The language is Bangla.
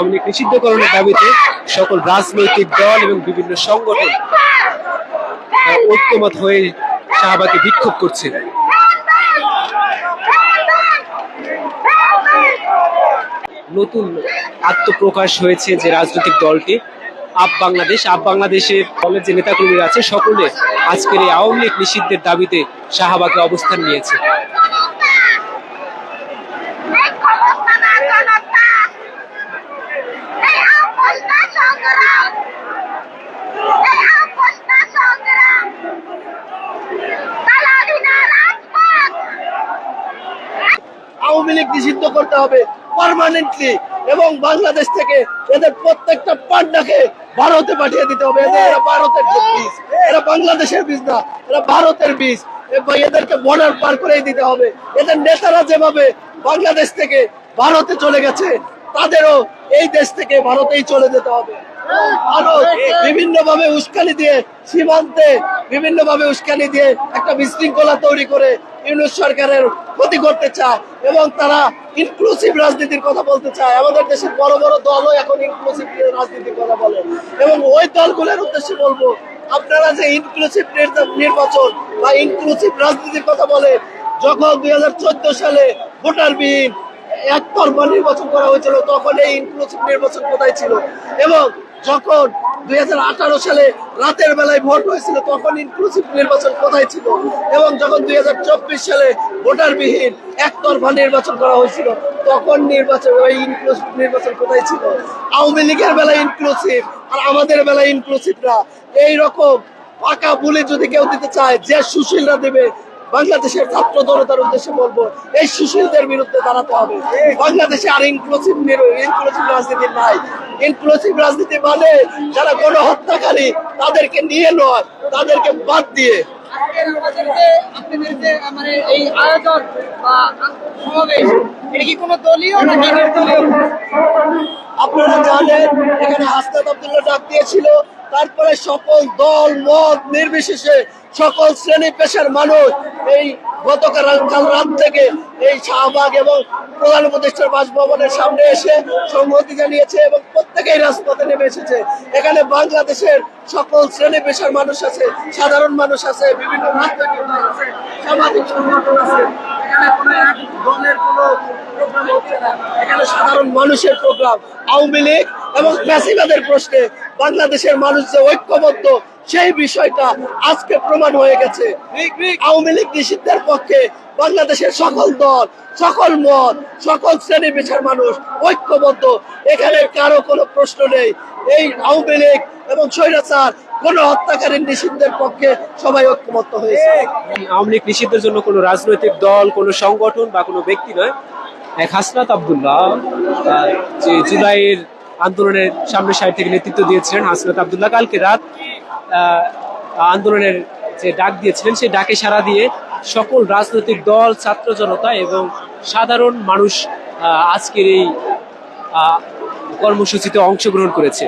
আওয়ামী লীগ নিষিদ্ধকরণের দাবিতে সকল রাজনৈতিক দল এবং বিভিন্ন সংগঠন ঐক্যমত হয়ে শাহবাগে বিক্ষোভ করছে। নতুন আত্মপ্রকাশ হয়েছে যে রাজনৈতিক দলটি আপ বাংলাদেশ, আপ বাংলাদেশের দলের যে নেতাকর্মীরা আছে, সকলে আজকের এই আওয়ামী লীগ নিষিদ্ধের দাবিতে শাহবাগে অবস্থান নিয়েছে। আওয়ামী লীগ নিষিদ্ধ করতে হবে পার্মানেন্টলি এবং বাংলাদেশ থেকে এদের প্রত্যেকটা পান্ডাকে ভারতে পাঠিয়ে দিতে হবে। এরা ভারতের বীজ এরা বাংলাদেশের বীজ না, এরা ভারতের বীজ এদেরকে বর্ডার পার করে দিতে হবে। এদের নেতারা যেভাবে বাংলাদেশ থেকে ভারতে চলে গেছে, তাদেরও এই দেশ থেকে ভারতেই চলে যেতে হবে। ভারত বিভিন্ন ভাবে উস্কানি দিয়ে সীমান্তে বিভিন্ন ভাবে উস্কানি দিয়ে একটা বিশৃঙ্খলা তৈরি করে ইউনুস সরকারের ক্ষতি করতে চায় এবং তারা ইনক্লুসিভ রাজনীতির কথা বলতে চায়। আমাদের দেশের বড় বড় দলও এখন ইনক্লুসিভ রাজনীতির কথা বলে। এবং ওই দলগুলোর উদ্দেশ্যে বলব, আপনারা যে ইনক্লুসিভ নির্বাচন বা ইনক্লুসিভ রাজনীতির কথা বলে, যখন দুই হাজার চোদ্দ সালে ভোটারবিহীন একতরফা নির্বাচন করা হয়েছিল, তখন এই ইনক্লুসিভ নির্বাচন কোথায় ছিল? এবং যখন দুই সালে রাতের বেলায় ভোট হয়েছিল, তখন ইনক্লুসিভ নির্বাচন কোথায় ছিল? এবং যখন দুই সালে ভোটারবিহীন একতরফা নির্বাচন করা হয়েছিল, তখন নির্বাচন, ওই ইনক্লুসিভ নির্বাচন কোথায় ছিল? আওয়ামী লীগের বেলায় ইনক্লুসিভ আর আমাদের বেলায় ইনক্লুসিভ না এইরকম পাকা বলে যদি কেউ দিতে চায়, যে সুশীলরা দেবে বাংলাদেশের ছাত্র জনতার উদ্দেশ্যে বলব, এই শিশুদের বিরুদ্ধে দাঁড়াতে হবে। বাংলাদেশে আর ইনক্লুসিভ ইনক্লুসিভ রাজনীতি নাই। ইনক্লুসিভ রাজনীতি মানে যারা গণহত্যাকারী, তাদেরকে নিয়ে নয়, তাদেরকে বাদ দিয়ে। আপনাদের যে মানে এই আয়োজন বা সমাবেশ আপনারা জানেন, এখানে আব্দুল্লাহ ডাক দিয়েছিল। তারপরে সকল দল, মত নির্বিশেষে সকল শ্রেণি পেশার মানুষ এই গতকাল কাল রাত থেকে এই শাহবাগ এবং প্রধান উপদেষ্টার বাসভবনের সামনে এসে সংহতি জানিয়েছে এবং প্রত্যেকেই রাজপথে নেমে এসেছে। এখানে বাংলাদেশের সকল শ্রেণি পেশার মানুষ আছে, সাধারণ মানুষ আছে, বিভিন্ন রাজনৈতিক দল আছে, সামাজিক সংগঠন আছে। এখানে কোনো এক দলের কোনো প্রোগ্রাম হচ্ছে না। এখানে সাধারণ মানুষের প্রোগ্রাম আওয়ামী লীগ এবং ফ্যাসিবাদের প্রশ্নে বাংলাদেশের মানুষ যে ঐক্যবদ্ধ সেই বিষয়টা আজকে প্রমাণ হয়ে গেছে। আওয়ামী লীগ নিষিদ্ধের পক্ষে বাংলাদেশের সকল দল সকল মত সকল শ্রেণি পেশার মানুষ ঐক্যবদ্ধ। এখানে কারও কোনো প্রশ্ন নেই। এই আওয়ামী লীগ এবং স্বৈরাচার কোন হত্যাকারীর নিষিদ্ধের পক্ষে সবাই ঐক্যবদ্ধ হয়েছে। আওয়ামী লীগ নিষিদ্ধের জন্য কোনো রাজনৈতিক দল, কোনো সংগঠন বা কোনো ব্যক্তি নয়। এক, হাসনাত আবদুল্লাহ যে জুলাইয়ের আন্দোলনের সামনে সাইড থেকে নেতৃত্ব দিয়েছিলেন, হাসনাত আবদুল্লাহ, কালকে রাত আন্দোলনের যে ডাক দিয়েছিলেন, সেই ডাকে সাড়া দিয়ে সকল রাজনৈতিক দল, ছাত্র জনতা এবং সাধারণ মানুষ আজকের এই কর্মসূচিতে অংশগ্রহণ করেছে।